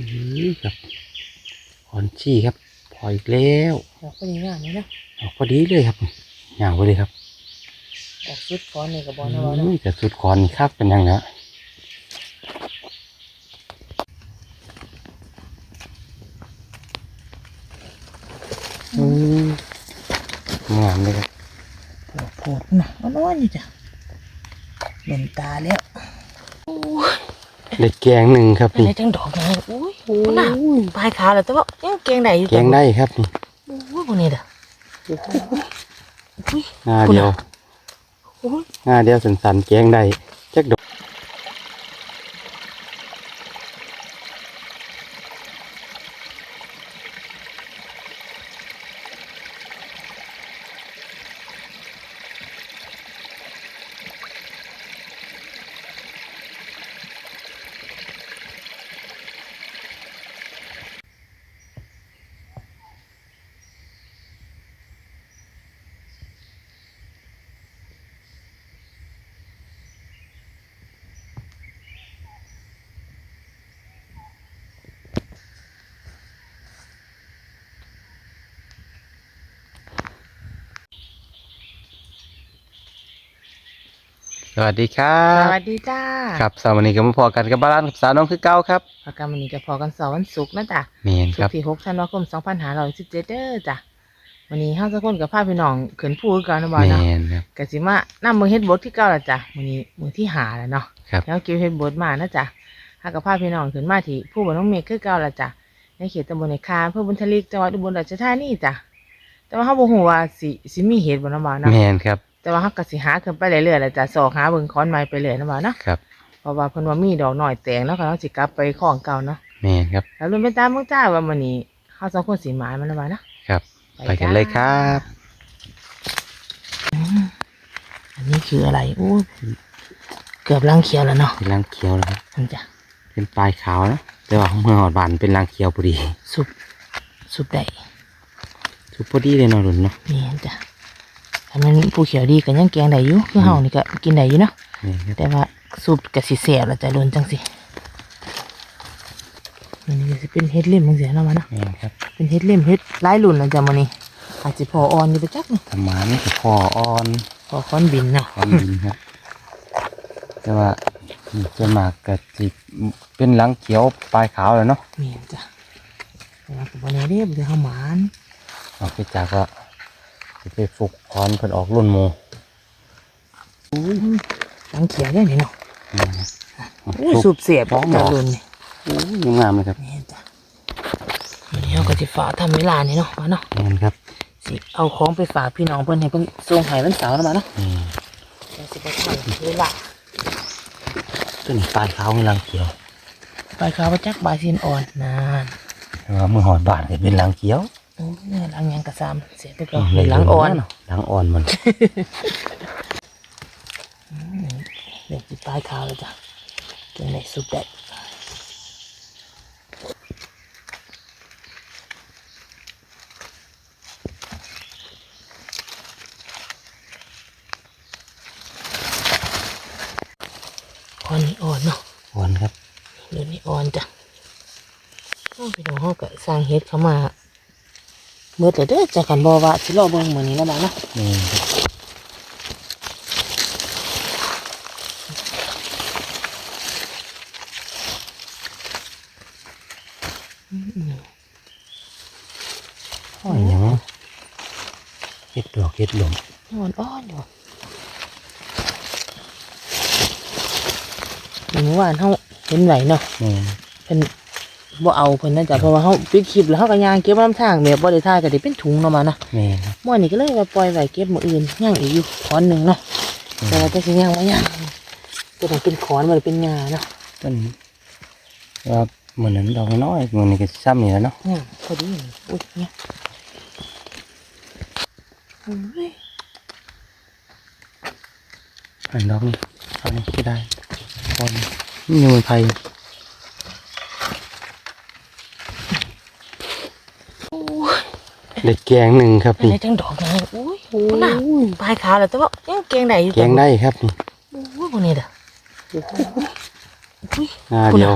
อือครับขอนชี้ครับพออีกแล้วดอกก็ดีงามเลยเนาะออกพอดีเลยครับยาวไปเลยครับออกสุดก้อนเลยกับบอลนะบอลเนาะอุ้ยแต่สุดขอนนี่ครับเป็นยังไงอืมงามเลยครับโผล่โผล่น่ะร้อนๆอยู่จ้ะเหม็นตาแล้วเด็ดแกงหนึ่งครับเป็นนี่ไรจังดอกนะ อุ้ยน่ะปลายขาแล้วแต่ว่ายังเกงได้อยู่แกงได้ครับนี่อุ้ยพวกนี้เด้ออุ้ยหน้าเดียวอุ้ยหน้าเดียวสันๆแกงได้ วัสดีครัสบวัสดีจ้าครับสวัสดีกับมาพอกันกับบ้านกับสาวน้องคือเก้าครับประกันวันนี้จะพอกันเสาร์วันศุกร์นะจ๊ะเมนศุคกรับร์ที่หกธันวาคมสองพันห้าร้อยสิบเจ็ดเด้อจ้ะวันนี้ห้าสักคนกับพาพี่น้องขึ้นผู้กันนะบอลเมเนาะนครับกะสิมานํมือเฮ็ดบดที่เก่าละจ้ะมื้อนี้มื้อที่หาแล้วเนาะครับแล้วเก็บเฮ็ดบดมานะจ๊ะหากับพาพี่น้องขึ้นมาที่ผู้บ่น้องเมฆคือเก่าละจ้ะในเขตตำบลในคาอำเภอบุญทลิกจังหวัดอุบลราชธานีจ้ะแต่ว่าเฮาบ่ฮู้ว่าสิสิมีเฮ็ดบ่เนาะบ่าวเนาะเมนครับ แต่ว่าเฮาก็สิหาขึ้นไปเรื่อยๆละจ้ะสอกหาเบิ่งค้อนไม้ไปเรื่อยเนาะบ่าวเนาะครับ เพราะว่าเพิ่นว่ามีดอกน้อยแตงแล้วก็เราสิกลับไปของเก่าเนาะเมนครับ แล้วลุ้นไปตามเบิ่งจ้าว่ามื้อนี้เฮาสองคนสิหมายมันเนาะบ่าวเนาะครับ ไปกันเลยครับ อันนี้คืออะไรอู้เกือบลังเขียวแล้วเนาะเป็นรางเขียวแล้วครับนั่นจ้ะเป็นปลายขาวนะแต่ว่าเมื่อหอดบานเป็นรางเขียวพอดีซุปซุปได้ สุดพอดีเลยเนาะรุ่นเนาะนี่จ้ะ ถ้ามันผู้เขียวดีก็ยังแกงได้อยู่คือเฮานี่ก็กินได้อยู่เนาะเมนครับแต่ว่าซุปก็สิแซ่บแล้วจ้ะโดนจังสิอันนี้ก็สิเป็นเฮ็ดเล่มจังซี่เนาะมาเนาะเมนครับเป็นเฮ็ดเล่มเฮ็ดหลายรุ่นแล้วจ้ะมื้อนี้อาจสิพออ่อนอยู่ไปจักเนาะธรรมานี่คือคออ่อนพอค้อนบินเนาะความดินครับ แต่ว่าส่วนมากก็สิเป็นรางเขียวปลายขาวแล้วเนาะนี่จ้ะแต่ว่าก็บ่แน่เด้บ่ได้เฮาหมานออกไปจากก็สิ ไปฝึกคอนเพิ่นออกรุ่นโมหลังเขียวได้นี่เนาะอืมอู้ซุปเสียบพร้อมเหรจ้ะอรุ่นนี่โอ้ยงามเลยครับนี่จ้ะวันนี้เราก็จะฝากทำเวลานี่เนาะมาเนาะแม่นครับสิเอาของไปฝากพี่น้องเพิ่นให้เพิ่นส่งให้วันเสาร์นะมาเนาะอืมเดี๋ยวสิไปทำเวลาต้นปลายขาวมีรางเขียวไปขาวประจักบายสินอ่อนนานแต่ว่าเมื่อหอดบานก็เป็นรางเขียวโอ้ย หลังยังกระซามเสียไปก่อนเลยหลังอ่อนหลังอ่อนมันเด็กจิปลายขาวเลยจ้ะเกินได้สุดได้อ่อนนี่อ่อนเนาะอ่อนครับเดี๋ยวนี้อ่อนจ้ะโอ้พี่น้องเขาก็สร้างเฮ็ดเข้ามา เมื่อแต่เด้อจากกันบอว่าสิรอเบิ่งมื้อนี้นะบ้างเนาะนี่ครับอ้อยหยังเห็ดดอกเห็ดหลงอ่อนอ่อนอยู่เมื่อวานเขาเห็นไหวเนาะนี่เพิ่น บ่เอาเพิ่นนั่นจ้ะเพราะว่าเขาปิดคลิปแล้วเขาก็ย่างเก็บน้ำทางแบบบ่ได้ถ่ายก็ได้เป็นถุงเนาะมานะนี่ครับมื้อนี้ก็เลยว่าปล่อยไว้เก็บมื้ออื่นย่างอีกอยู่ขอนหนึงเนาะแต่ว่าจะสิย่างบ่ย่างจะต้องเป็นขอนบ่ได้เป็นหญ้าเนาะต้นว่าเหมือนนั้นดอกน้อยๆเหมือนนี้ก็ซ้ำนี่แหล้วเนาะย่างพอดีอุ้ยเนี่ยโอ้ยอันดอกนี้อันนี้ก็ได้คนนี่อยู่เมืองไท ยเด็ดแกงหนึ่งครับอะไรนี่จังดอกนะอุ้ยโอ้น่ะปลายขาแล้วแต่ว่ายังเกงได้อยู่แกงได้ครับนี่โอ้ยพวกนี้เด้ออุ้ยหน้าเดียว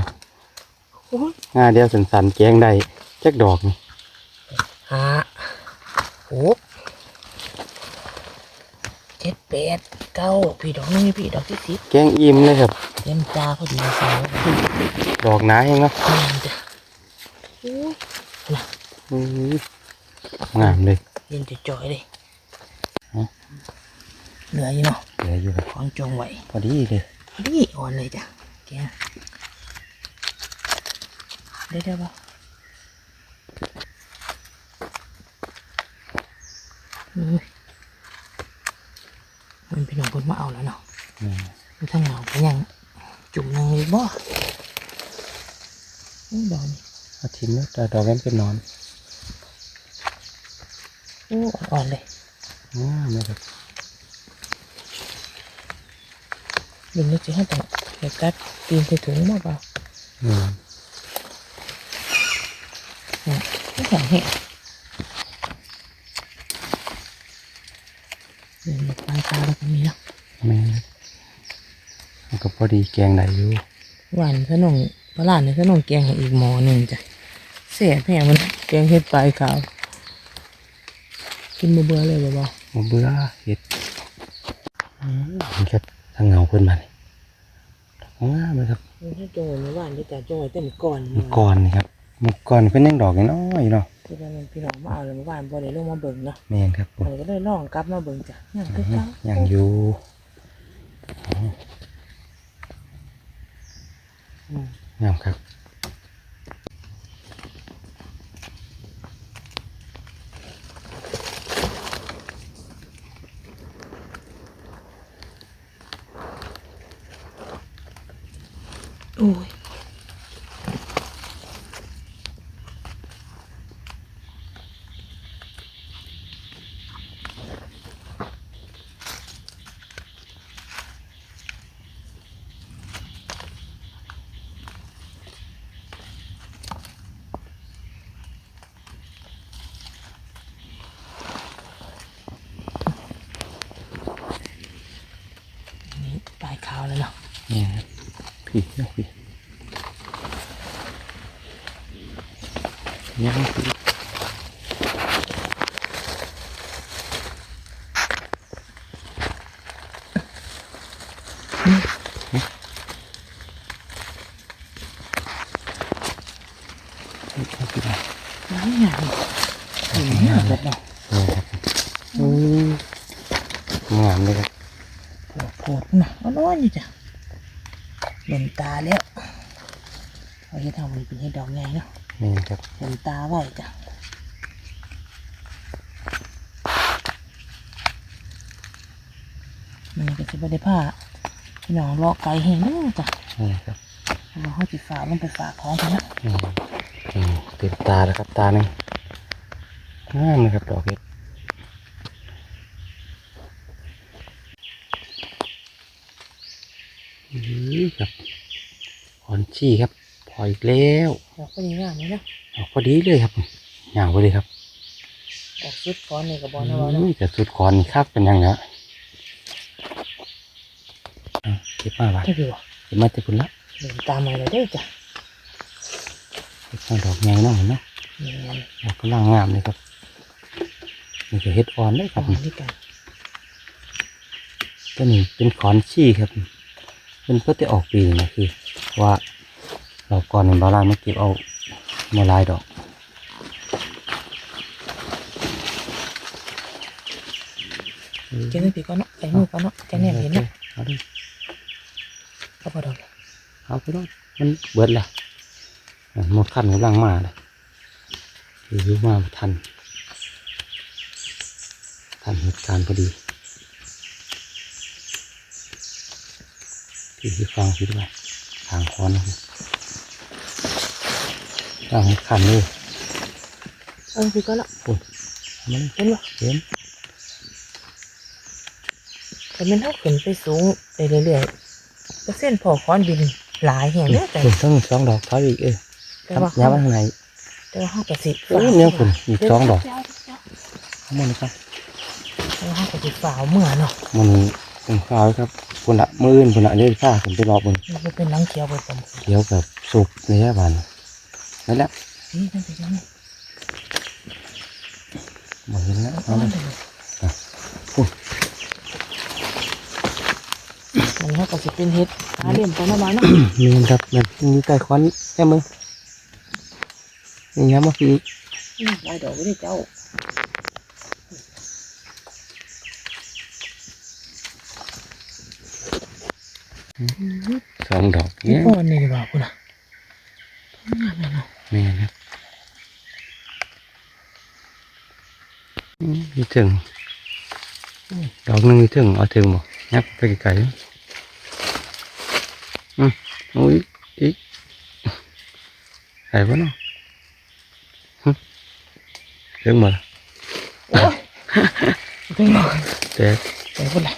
โอ้ยงาเดียวสันๆแกงได้จักดอกนี่ห้าหกเจ็ดแปดเก้าพี่ดอกนี่พี่ดอกที่สิบแกงอิ่มเลยครับเต็มตาพอดีสาวดอกหนาแห้งเนาะนี่จ้ะโอ้ยอื้อ งามเลยเย็นจะจ่อยเลยฮะเหนื่อยอยู่เนาะเหลืออยู่ครับของจงไว้พอดีเลยพอดีอ่อนเลยจ้ะแกได้ได้ปะอุ้ยมันเป็นหนุ่มคนมาเอาแล้วเนาะอืมมันทั้งเหงาก็ยังจุ่มยังอยู่บ่นี่ดอกนี่เอาทิมแล้วแต่ดอกนั้นเป็นหนอนโอ้อ่อนๆเลยงามเลยครับเดี๋ยวนี้จะให้ต้องเด็กกัดตีนใส่ถุงมาเปล่าอืมเนี่ยไม่แข็งแห้งเดี๋ยวปลายตาแล้วก็มีเนาะแม่นมันก็พอดีแกงได้อยู่หวานขนมปลาหลานในขนมแกงให้อีกหม้อหนึ่งจ้ะเสียแพงมันแกงเห็ดปลายขาว กินบ่เบื่อเลยบ่บ่บ่เบื่อเห็ดอืมมันก็ทางเงาเพิ่นมานี่งามเลยครับถ้าจงไว้เมื่อวานนี่จ้ะจงไว้เต็มก่อนเมื่อก่อนนี่ครับเมื่อก่อนเพิ่นยังดอกน้อยๆเนาะที่ว่ามันพี่น้องมาเอาเลยเมื่อวานบ่ได้ลงมาเบิ่งเนาะแม่นครับผมเราก็เลยลองกลับมาเบิ่งจ้ะอย่างคืออื้อเก่ายังอยู่งามครับ โอ้ยนี่ปลายขาวแล้วเนาะ นี่ครับพี่เนาะพี่ยังพี่ นี่ครับพี่นะน้ำหยาบเห็นหยาบแบบเนาะนี่ครับอืมงามเลยครับปวดปวดนะร้อนๆอยู่จ้ะเห็นตาแล้วเอาจะทำมันเป็นให้ดอกใหญ่เนาะนี่ครับเห็นตาไว้จ้ะมันก็จะไม่ได้ผ้าพี่น้องรอไก่เห็นเนาะจ้ะนี่ครับเราเขาจิฝาลงไปฝาของกันนะ เต็มตาแล้วครับตาหนึ่งงามเลยครับดอกเห็ดอือครับอ่อนชี่ครับพออีกแล้วดอกก็ดีงามเลยนะออกพอดีเลยครับยาวไปเลยครับดอกสุดก้อนเลยกับบอลนะบอลนะอุ้ยแต่สุดคอนนี่ครับเป็นยังไงอะเก็บมาบ้างใช่ดีวะเก็บมาจะคุณละเดินตามมาเลยได้อจ้ะเก็บมา ดอกใหญ่เนาะเห็นเนาะนี่ไงดอกกำลังงามเลยครับนี่ก็เห็ดอ่อนเลยคเอารับด้วยกันตัวนี้เป็นขอนชี่ครับเป็นเพื่อจะออกปีนี่นะคือว่าเราก่อนในบาลานมาเก็บเอามาลายดอกเจ้าหน้าที่ก่อนเนาะใส่มือก่อนเนาะจะแนมเห็นเนาะเอาดิก็พอดอกเอาไปรถมันเบิดละอะ หมดขั้นกำลังมาเลยอยู่มาบ่ทัน ทันเหตุการณ์พอดีที่ที่ฟังคิดว่าทางคอนนะครับทางให้ขันเลยเออพี่ก่อนเนาะเอามาเลยเห็นปะเห็นแต่มันเท่าขึ้นไปสูงไปเรื่อยๆเปอร์เซ็นต์พอค้อนบินหลายแห่งเด้อแต่คุณต้องสองดอกถอยอีกเออ แต่ครับว่าย้ำเขาข้างในแต่ว่าเขากระสิโอ้ยเนี่ยคุณอีกสองดอกเยวเยวข้างบนนะครับแต่ว่าเขากระสิฝ่าวเมื่อเนาะมันเป็นข้าวครับคุณละมืออื่นคุณละเลี้ยข้าผมไปรอบมึงมันจะเป็นหนังเขียวไปผมเกี่ยวกับสุกเลยครับบันนั่นแหละนี่นั่นเป็นยังไงบ่เห็นแล้วเอาเอาเลเลยยมันเขาก็จะเป็นเห็ดหาเหลี่ยมตัวน้ำมันเนาะมีนครับมันมีไก่ควันแค่มือนี่ครับมาพี่นี่ลายดอกไม่ได้เจ้าสองดอกนี่เนี่ยป้อนนี่ดีกว่าคุณอะงามเลยเนาะแม่ครับอืมมีถึง ดอกหนึงมีถึงเอาถึงบ่ยับไปไกลๆอืมอุ้ยอีกไก่ปะเนาะหึ ถึงหมดโอ้ยเป็นหรอกแต่แต่คนละ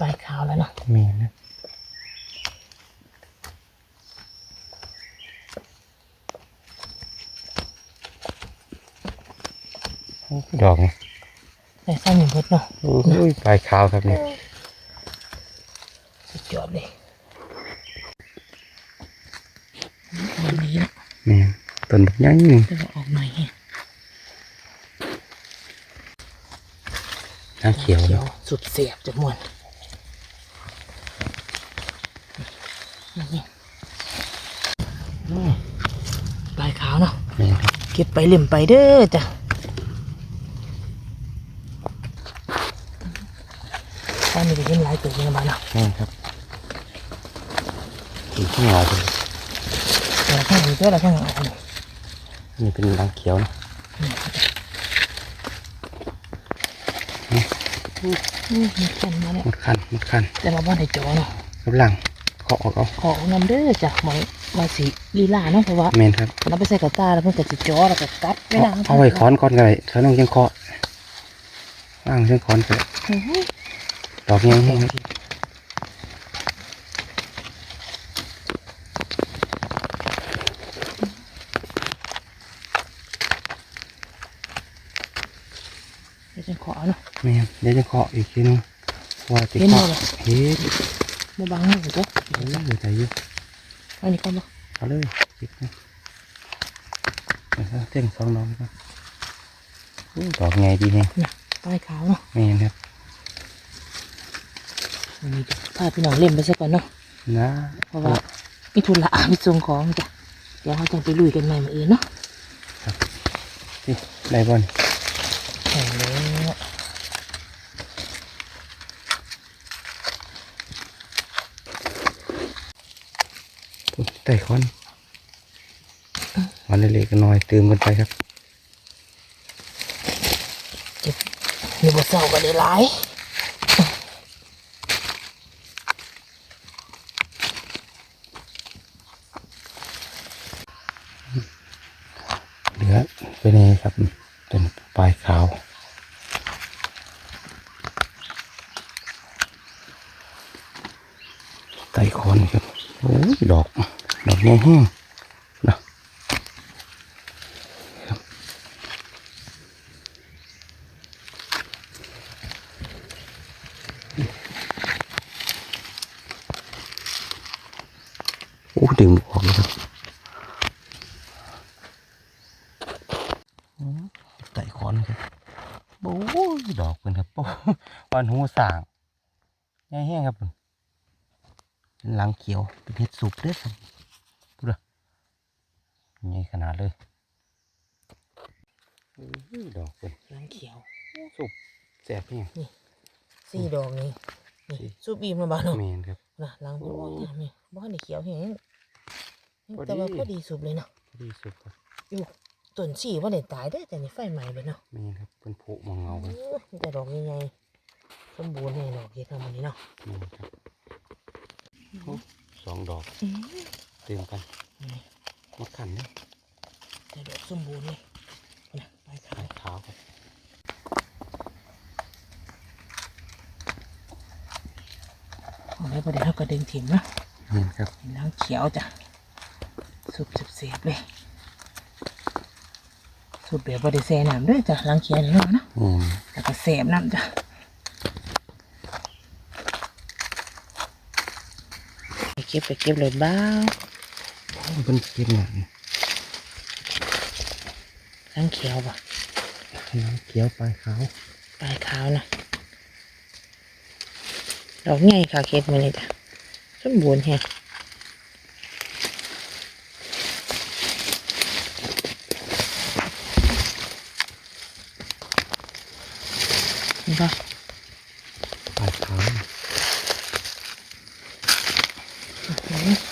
ปลายขาวแล้วเนาะแม่นะโอ้ดอกนี่แต่สั้นอยู่เพิ่นเนาะโอ้ยปลายขาวครับเนี่ย สุดยอดเลยวันนี้นะ แม่ ต้นบักใหญ่นี่จะออกหน่อยแฮะน้ำเขียวเนาะสุดเสียบจะม่วนนี่อืมปลายขาวเนาะแม่ครับเก็บไปเล่มไปเด้อจ้ะตอนนี้ก็เห็นหลายตัวอยู่ในบ้านเนาะแม่ครับอีกข้างหลังเลยแต่ข้างนี้ตัวละข้างหลังอั นี่เป็นรังเขียวนะอืมมีแค่นมาแล้วหมดคันหมดคันแต่มาบ้านในจอเนาะกำลังเคาะออกเอาขอนำเด้อจ้ะหมอยมาสีลีลาเนาะเพราะว่าแม่นครับเราไปใส่กระตาแล้วเพิ่นก็สิจอแล้วก็กัดไม่เอานานเอาไว้ค้อนก่อนก็ได้ถ้าน้องยังเคาะว่างเรื่องค้อนได้อื้อหือดอกยังแห้งครับ เดี๋ยวฉันขอเนาะ แม่นเดี๋ยวจะเคาะอีกทีนึงว่าจะเห็นบ่เคาะล่ะเฮ็ดบ่บังมือตัวเอออยู่ใจอยู่อันนี้ก่อนบ่เอาเลยปิดนะเอาเต้นสองดอกก่อนอู้ดอกไงดีแฮงปลายขาวเนาะแม่นครับอันนี้จะพาพี่น้องเล่นไปซะก่อนเนาะนะเพราะว่ามีทุนละมีส่งของจ้ะเดี๋ยวเขาจะไปลุยกันใหม่มื้ออื่นเนาะนี่ได้บ่นโอ้โหไต่คอนวันเล็กๆก็น้อยตื่มกันไปครับมีบ่เศร้าก็ได้หลายเหลือเป็นไงครับเป็นปลายขาวไต่คอนครับ โอ้ยดอก ดอกใหญ่แห้งนะครับโอ้ดึงออกเลยครับไต่คอนครับโอ้ยดอกเป็นครับโอ้วันหูสางแห้งครับเป็นหลังเขียวเป็นเห็ดสุกเด้อครับ ใหญ่ขนาดเลยโอ้ยดอกเป็นน้ำเขียว สุกแสบแห้งสี่ดอกนี่นี่สี่สูบอีมมาบ้านเนาะเมนครับนะล้างตัวโอ้งามนี่บ้านนี่เขียวแห้งพอดีแต่ว่าก็ดีสุดเลยเนาะดีสุกครับอยู่ต้นสี่ว่าได้ตายได้อแต่นี่ไฟไหม้ไปเนาะเมนครับเป็นผุมองเงาเลยโอ้ยมีแต่ดอกใหญ่ๆสมบูรณ์ให้ดอกเฮ็ดทำอันนี้เนาะเมนครับโอ้สองดอกอืมเต็มกันนี่ มาขันเนี่ยแต่ดอกสมบูรณ์เลยนะไปขาปลายยขาวครับเอาไว้ประเดี๋ยวเราก็ดึงถิ่มเนาะเมนครับเห็นน้ำเขียวจ้ะสุบเสียบๆเลยสุบแบบบไดิแซ่น้ำด้วยจ้ะล้างเขียวนี่เนาะเนาะเมนแล้วก็แสบน้ำจ้ะเก็บไปเก็บเลยบ้าง เป็นเก็บหนังทั้งเขียวป่ะน้ำเขียวปลายขาวปลายขาวนะดอกใหญ่ค่ะเก็บมานี่จ้ะสมบูรณ์แฮะนี่ก็ปลายขาว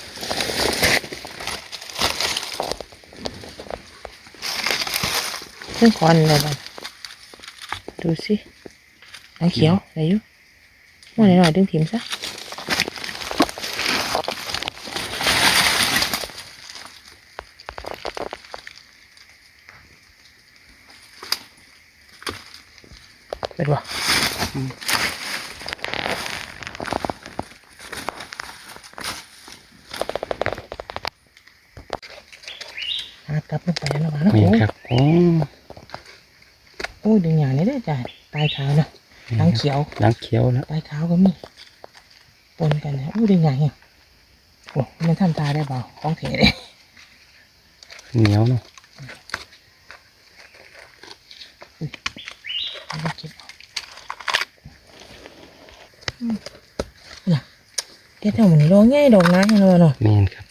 เรื่องคอนเลยบ้างดูสิน้ำเขียวอะไรอยู่มื่อไหร่หน่อยดึงถิ่มซะเป็นวะอะกลับลงไปแล้วนะ นี่ โอ้ ครับโอ้ โอ้ยดึงอย่างนี้ได้จ้ะตายขาวนะหลังเขียวหลังเขียวแล้วตายขาวก็มีปนกันนะโอ้ยดึงอย่างนี้โอ้มันทำตาได้เปล่าของเถเลยเหนียวเนาะเอาไปเก็บเอาอืมน่ะเด็ดเอาเหมือนร้องง่ายดอกนะเห็นไหมเนาะแม่นครับ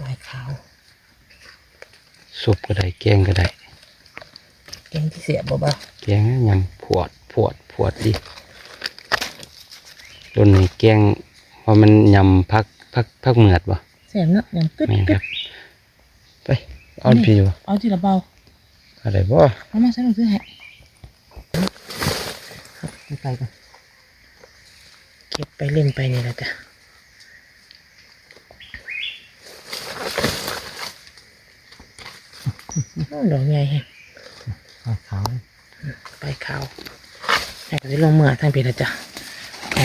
ตายขาว สุปก็ได้แกงก็ได้แกงที่เสียบ่บ่าแกงยำผวดผวดผวดดิต้นนี้แกงเพราะมันยำพักพักพักเหมือดบ่เสียเนาะยังกึดแม่นคกึรัดบไปเอาพี่บ่เอาทีละเบาอะไรบ่เอามาใส่หนังสือให้ครับไปกันเก็บไปเล่นไปนี่แหละจ้ะโอ้ ดอกใหญ่แฮะปลายขาวไปขาวแต่ก็จะลงเมื่อทางเพจจ้ะ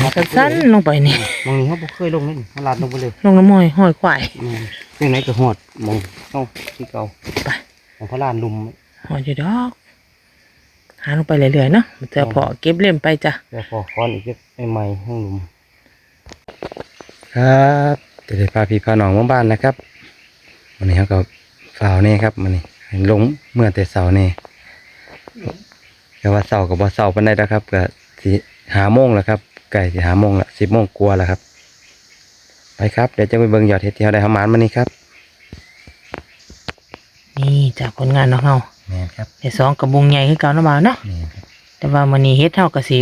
แล้วก็สั้นลงไปนี่มองนี้เขาบ่เคยลงนี่เขาลาดลงไปเลยลงน้ำมอยห้อยควายแม่นเรื่องไหนก็หอดมองเอ้าที่เก่าไปของเขาลานลุมหอยอยู่ดอกหาลงไปเรื่อยๆเนาะเจอพอเก็บเล่มไปจ้ะแล้วพอค้อนอีกเล็กใหม่ๆห้องลุมครับเดี๋ยวได้พาพี่พาน้องมาบ้านนะครับวันนี้เขาก็ฝ่าวนี่ครับมันนี่ ลงเมื่อแต่เสาร์นี่แต่ว่าเสาร์กับว่าเสาร์ปันได้แล้วครับก็สิหาโมงแล้วครับไก่สิหาโมงละสิบโมงกลัวาแล้วครับ ไปครับเดี๋ยวจะไปเบิ่งยอดเห็ดที่เขาได้ทำมานมานี่ครับ นี่จากผลงานของเราแม่นครับได้สองกระบุงใหญ่คือเก่าน้ำมาเนาะแม่นครับแต่ว่ามันนี้เฮ็ดเท่ากับสิ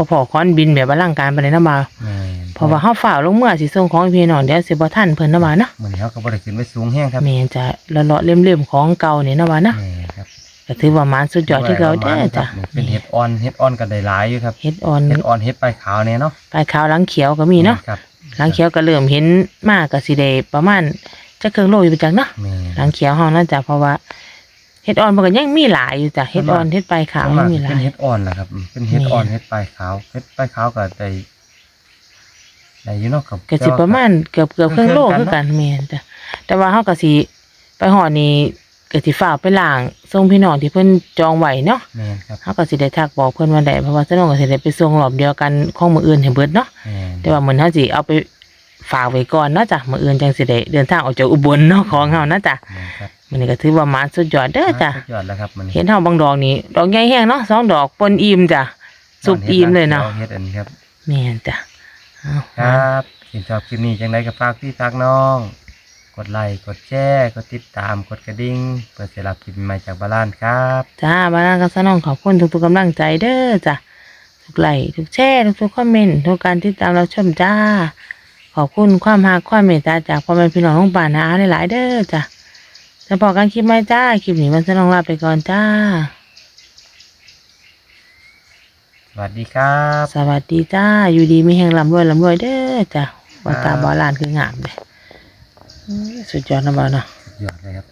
พอพอค้อนบินแบบอลังการไปเลยน้ำมาแม่นเพราะว่าเฮาฝ่าวลงเมื่อสิส่งของให้พี่น้องเดี๋ยวสิบ่ทันเพิ่นน้ำมาเนาะมันนี้เขาก็บ่ได้ขึ้นไปสูงแห้งครับแม่นจะละเลาะๆเล่มๆของเก่านี่น้ำมาเนาะแม่นครับก็ถือว่ามันสุดยอดที่เก่าเด้อจ้ะเป็นเห็ดอ่อนเห็ดอ่อนกันได้หลายอยู่ครับเฮ็ดอ่อนเห็ดอ่อนเห็ดปลายขาวเนี่ยเนาะปลายขาวหลังเขียวก็มีเนาะครับหลังเขียวก็เริ่มเห็นมากก็สิได้ประมาณจะเครื่องโลอยู่ไปจังเนาะแม่หลังเขียวเฮานั่นจ้ะเพราะว่าเฮ็ดอ่อนมันก็ยังมีหลายอยู่จ้ะเฮ็ดอ่อนเฮ็ดปลายขาวส่วนยัมากงมีหเป็ลานยเห็ดอ่อนนะครับอืมเป็นเห็ดแม่อ่อนเห็ดปลายขาวเห็ดปลายขาวก็ได้ได้อยู่เนาะครับก็สิประมาณเกือบเกือบเครื่องโลเครื่องคือกักันนเนาะแม่นจ้ะแต่ว่าเฮาก็สิไปฮอดนี่ก็สิฝากไปล้างส่งพี่น้องที่เพิ่นจองไว้เนาะแม่นครับเฮาก็สิได้ทักบอกเพิ่นว่าได้เพราะว่าสนองก็สิได้ไปส่งรอบเดียวกันของมื้ออื่นให้เบิดเนาะแม่นแต่ว่ามื้อเฮาสิเอาไปฝากไว้ก่อนเนาะจ้ะมื้ออื่นจังสิได้เดินทางออกจากอุบลเนาะของเฮานะจ้ะแม่นครับมื้อนี้ก็ถือว่ามาสุดยอดเด้อจ้ะสุดยอดแล้วครับมันเห็นเฮาบางดอกนี่ดอกใหญ่แห้งเนาะสองดอกปนอิ่มจ้ะสุกอิ่มเลยเนาะเฮ็ดอันนี้ครับแม่นจ้ะเอาครับถ้าชอบคลิปนี้จังไดก็ฝากพี่ฝากน้อง กดไลค์กดแชร์กดติดตามกดกระดิ่งเพื่อจะรับคลิปใหม่จากบาลานครับจ้าบ้านกับสนองขอบคุณทุกๆกำลังใจเด้อจ้ะทุกไลค์ทุกแชร์ทุกๆคอมเมนต์ทุกการติดตามเราชมจ้าขอบคุณความรักความเมตตาจากพ่อแม่พี่น้องของป่านาหลายๆเด้อจ้ะ จะพอกันคลิปไหมจ้า คลิปนี้มันสนองลาไปก่อนจ้า สวัสดีครับ สวัสดีจ้า อยู่ดีมีแห่งลำรวยลำรวยเด้อจ้ะว่าตาบอลานคืองามเลยอื้อสุดยอดนะบอลเนาะสุดยอดเลยครับ